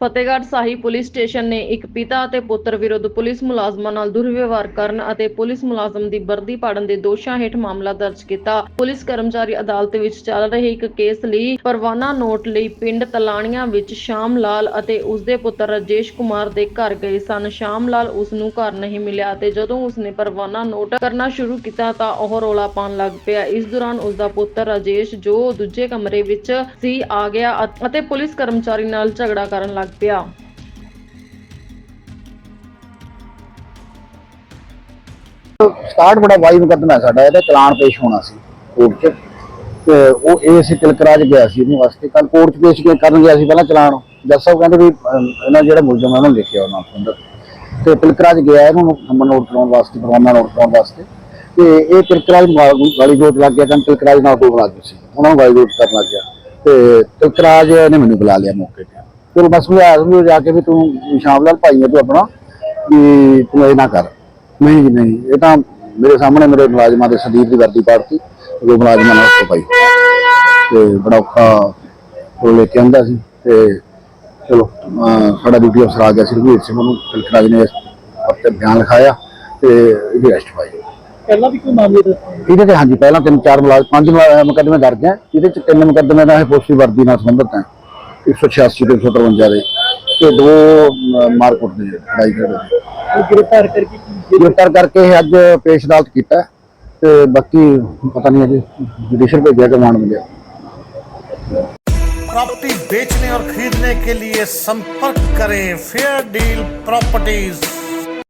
Fatehgarh Sahib police station ਨੇ ਇੱਕ ਪਿਤਾ ਅਤੇ ਪੁੱਤਰ ਵਿਰੁੱਧ ਪੁਲਿਸ ਮੁਲਾਜ਼ਮਾਂ ਨਾਲ ਦੁਰਵਿਵਹਾਰ ਕਰਨ ਅਤੇ ਪੁਲਿਸ ਮੁਲਾਜ਼ਮ ਦੀ ਵਰਦੀ ਪਾੜਨ ਦੇ ਦੋਸ਼ਾਂ ਹੇਠ ਮਾਮਲਾ ਦਰਜ ਕੀਤਾ। ਪੁਲਿਸ ਕਰਮਚਾਰੀ ਅਦਾਲਤ ਵਿੱਚ ਚੱਲ ਰਹੇ ਇੱਕ ਕੇਸ ਲਈ ਪਰਵਾਨਾ ਨੋਟ ਲਈ ਪਿੰਡ ਤਲਾਣੀਆਂ ਵਿੱਚ ਸ਼ਾਮ ਲਾਲ ਅਤੇ ਉਸਦੇ ਪੁੱਤਰ ਰਾਜੇਸ਼ ਕੁਮਾਰ ਦੇ ਘਰ ਗਏ ਸਨ। ਸ਼ਾਮ ਲਾਲ ਉਸ ਨੂੰ ਘਰ ਨਹੀਂ ਮਿਲਿਆ ਤੇ ਜਦੋਂ ਉਸਨੇ ਪਰਵਾਨਾ ਨੋਟ ਕਰਨਾ ਸ਼ੁਰੂ ਕੀਤਾ ਤਾਂ ਉਹ ਰੋਲਾ ਪਾਉਣ ਲੱਗ ਪਿਆ। ਇਸ ਦੌਰਾਨ ਉਸਦਾ ਪੁੱਤਰ ਰਾਜੇਸ਼ ਜੋ ਦੂਜੇ ਕਮਰੇ ਵਿੱਚ ਸੀ ਆ ਗਿਆ ਅਤੇ ਪੁਲਿਸ ਕਰਮਚਾਰੀ ਨਾਲ ਝਗੜਾ ਕਰਨ ਲੱਗ ਪਿਆ ਸਟਾਰਟ ਬੜਾ ਵਾਈ ਮੁਕੱਦਮਾ ਹੈ ਸਾਡਾ, ਇਹਦਾ ਚਲਾਨ ਪੇਸ਼ ਹੋਣਾ ਸੀ ਕੋਰਟ 'ਚ। ਤੇ ਉਹ ਇਹ ਤਿਲਕਰਾਜ ਗਿਆ ਸੀ ਇਹਨੂੰ ਵਾਸਤੇ। ਕੱਲ ਕੋਰਟ 'ਚ ਪੇਸ਼ ਕਰਨ ਗਿਆ ਸੀ ਪਹਿਲਾਂ ਚਲਾਨ। ਜੱਜ ਸਾਹਿਬ ਕਹਿੰਦੇ ਵੀ ਇਹਨਾਂ ਜਿਹੜਾ ਮੁਲਜ਼ਮ ਹੈ ਉਹਨੂੰ ਲਿਖਿਆ ਉਹਨਾਂ ਅੰਦਰ। ਤੇ ਤਿਲਕਰਾਜ ਗਿਆ ਇਹਨੂੰ ਨੰਬਰ ਕਰਾਉਣ ਵਾਸਤੇ, ਪਰਵਾਨਾ ਨੋਟ ਕਰਾਉਣ ਵਾਸਤੇ। ਤੇ ਇਹ ਤਿਲਕਰਾਜ ਵਾਲੀ ਜੋਤ ਲੱਗ ਗਿਆ, ਕਹਿੰਦੇ ਤਿਲਕਰਾਜ ਨਾਲ ਕੋਲ ਲੱਗ ਗਈ ਸੀ। ਉਹਨਾਂ ਨੂੰ ਗਾਲੀ ਜੋਤ ਕਰਨ ਲੱਗ ਗਿਆ। ਤੇ ਤਿਲਕਰਾਜ ਨੇ ਮੈਨੂੰ ਬੁਲਾ ਲਿਆ ਮੌਕੇ ਤੇ। ਬਸ ਮੈਂ ਆਦਮੀ ਜਾ ਕੇ ਵੀ ਤੂੰ ਸ਼ਾਮ ਲਾਲ ਭਾਈ ਹੈ ਤੂੰ ਆਪਣਾ ਵੀ ਤੂੰ ਇਹ ਨਾ ਕਰ। ਨਹੀਂ ਜੀ ਨਹੀਂ ਇਹ ਤਾਂ ਮੇਰੇ ਸਾਹਮਣੇ ਮੇਰੇ ਮੁਲਾਜ਼ਮਾਂ ਦੇ ਸੰਦੀਪ ਦੀ ਵਰਦੀ ਪਾੜਤੀ ਉਹ ਮੁਲਾਜ਼ਮਾਂ ਨਾਲ ਉੱਤੇ ਪਾਈ। ਤੇ ਬੜਾ ਔਖਾ ਉਹ ਲੈ ਕੇ ਆਂਦਾ ਸੀ ਤੇ ਚਲੋ ਸਾਡਾ ਡਿਊਟੀ ਅਫਸਰ ਆ ਗਿਆ ਸੀ ਰਘਵੀਰ ਸਿੰਘ ਉਹਨੂੰ ਕਲਕਰਾਜ ਨੇ ਉੱਤੇ ਬਿਆਨ ਲਿਖਾਇਆ ਤੇ ਇਹਦੀ ਅਰੈਸਟ ਪਾਈ। ਪਹਿਲਾਂ ਵੀ ਕੋਈ ਮਾਮਲੇ ਦੱਸੇ? ਇਹਦੇ ਤੇ ਹਾਂਜੀ ਪਹਿਲਾਂ ਤਿੰਨ ਚਾਰ ਮੁਲਾਜ਼ਮ ਪੰਜ ਮੁਕੱਦਮੇ ਦਰਜ ਹੈ। ਜਿਹਦੇ ਚ ਤਿੰਨ ਮੁਕੱਦਮੇ ਦਾ ਇਹ ਪੁਲਿਸ ਦੀ ਵਰਦੀ ਨਾਲ ਸੰਬੰਧਿਤ ਹੈ। 186 ਤੇ 153 ਦੇ ਤੇ ਦੋ ਅਹ, ਮਾਰਕੁੱਟ ਦੇ ਲੜਾਈ ਝਗੜੇ ਦੇ ਉਹ ਗ੍ਰਿਫਤਾਰ ਕਰਕੇ ਕੀ ਗ੍ਰਿਫਤਾਰ ਕਰਕੇ ਇਹ ਅੱਜ ਪੇਸ਼ ਅਦਾਲਤ ਕੀਤਾ ਹੈ ਤੇ ਬਾਕੀ ਪਤਾ ਨਹੀਂ ਅਜੇ ਜੁਡੀਸ਼ੀਅਲ ਭੇਜਿਆ ਕਿ ਮਾਨ ਮਿਲਿਆ प्रॉपर्टी बेचने और खरीदने के लिए संपर्क करें फेयर डील प्रॉपर्टीज